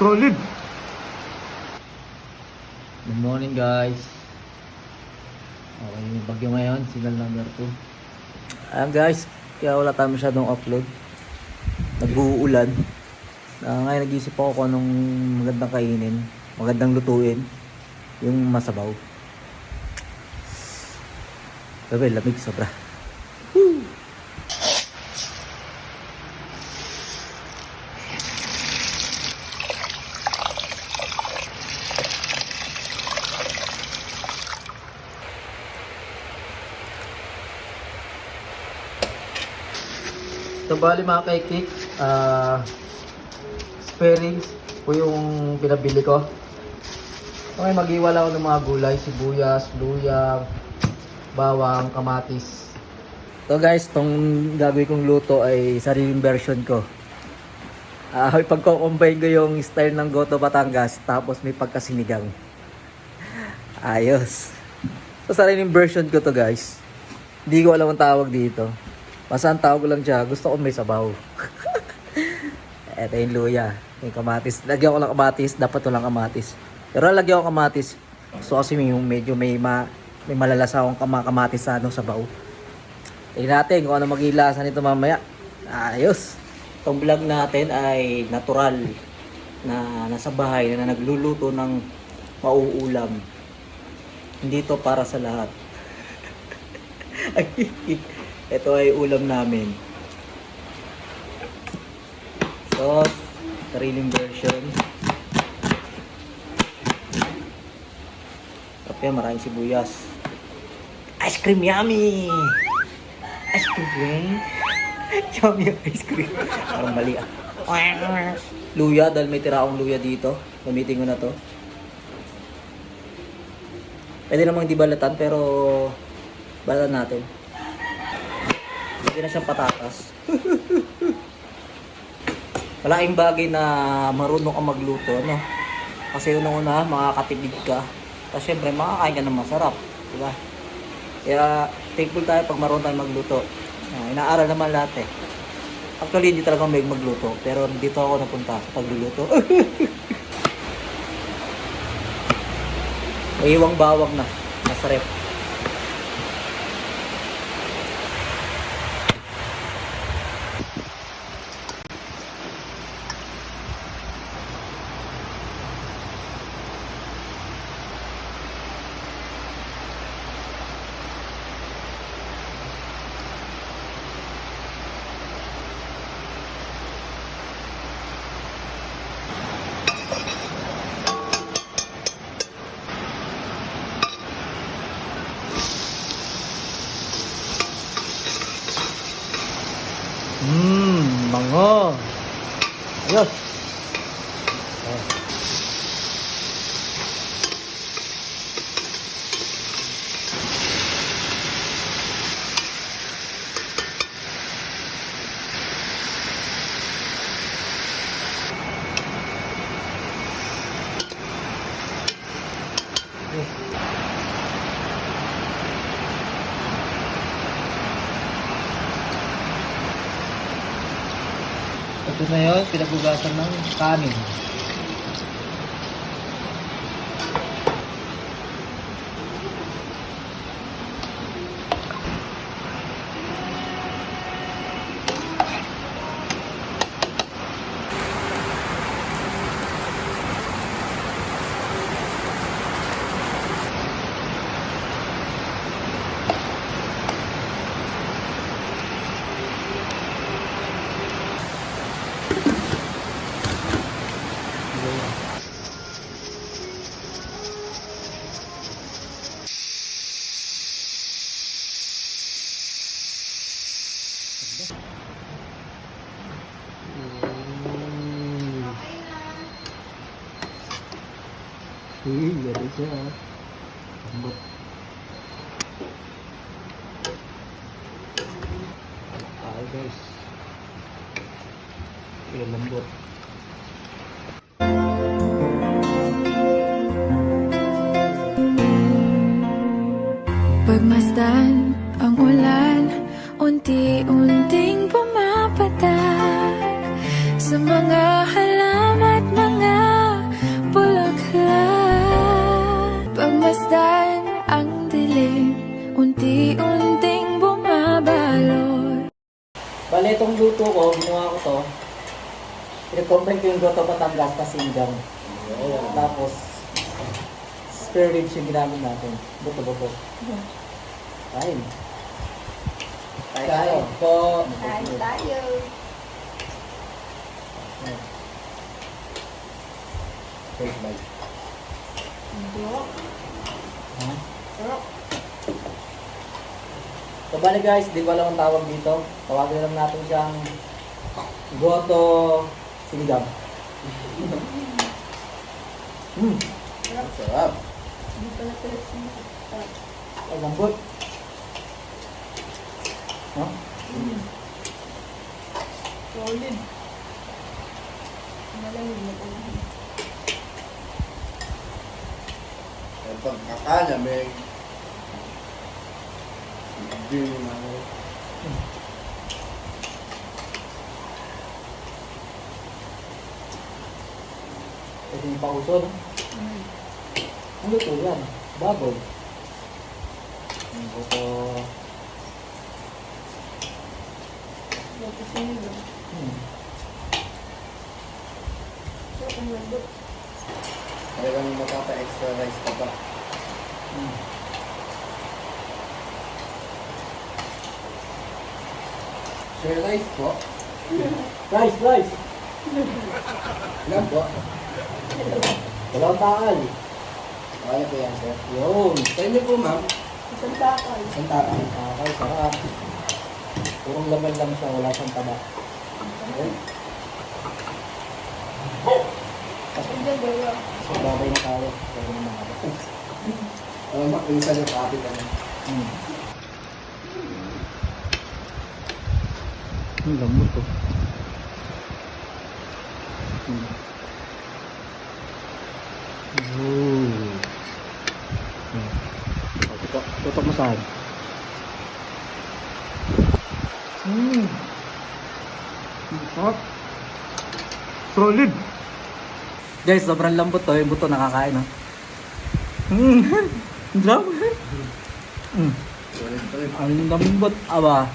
Solid. Good morning guys. Okay, may bagyo ngayon, signal number 2. Ayan guys, kaya wala tayo masyadong upload. Nag-uulan. Uh, ngayon nag-isip ako kung anong magandang kainin, magandang lutuin, yung masabaw. Sabi, lamig sobra. So bali mga kaikik, ah sparings po yung pinabili ko. Okay, mag-iwala ng mga gulay, sibuyas, luya, bawang, kamatis. So guys, tong gagawin kong luto ay sariling version ko. Uh, pagko-combine ko yung style ng Goto Batangas tapos may pagkasinigang. Ayos. So sariling version ko to guys. Hindi ko alam ang tawag dito. Basta ang tawag lang siya, gusto ko may sabaw. Ito yung luya, yung kamatis. Lagyan ko lang kamatis, dapat walang kamatis. Pero lagyan ko kamatis. Gusto kasi may, medyo may, ma, may malalasa akong kama, kamatis sa ano, sabaw. Tingnan natin kung ano mag-ilasa nito mamaya. Ayos! Itong vlog natin ay natural na nasa bahay na nagluluto ng mauulam. Hindi to para sa lahat. Ito ay ulam namin. Sauce, sariling version. Yan, maraming sibuyas. Ice cream yummy! Ice cream? yummy ice cream. Parang mali ah. Luya, dahil may tira akong luya dito. Gamitin ko na to. Pwede namang hindi balatan, pero balatan natin. Lagyan na siyang patatas. Malaking bagay na marunong ka magluto, no? Kasi unang-una, makakatipid ka. Tapos syempre, makakain ka ng masarap. Diba? Kaya, thankful tayo pag marunong tayo magluto. Uh, inaaral naman lahat eh. Actually, hindi talaga may magluto. Pero dito ako napunta sa pagluluto. may iwang bawang na. Nasa rep. 어. 야. 네. Ito na yun, pinagugasan ng kanin. Mm. Uy, gari siya. Lambot. Ay guys. Ay, lambot. Pagmasdan Yung goto Batangas na singgang. Tapos, spare ribs yung ginamit natin. Buto-buto. Kain. Kain po. Kain tayo. First bite. Ha? So, bale guys, di ko alam ang tawag dito. Tawagin lang natin siyang Goto Sinigang. Hmm, Sarap. ay lambot. Ha? Solid. Malamig na pala. Ang pagkakalamig. Hindi na. Pwede yung pausod. Ano to yan? Baboy. Ang goto. Dapat sinigang. Hmm. So, ang lambot. Talagang magpapa-extra rice pa. Hmm. Share rice po. Rice, rice! Ilan po? Dalawang takal. Kaya po yan, sir. Yun. Sa inyo po, ma'am. Isang takal. Isang takal. Takal, sarap. Purong laman lang siya, wala siyang taba. Okay. Ang dalawa. So, babay na tayo. Pwede na mga Ano ba? Pinsan yung kapit ano. Hmm. Ang lamot to. Hmm. Hmm. Oh, Tutok, tutok mo saan? Hmm. Sarap. Solid. Guys, sobrang lambot to. Yung buto nakakain, no? Hmm. Ang sarap. Hmm. Ang lambot, aba.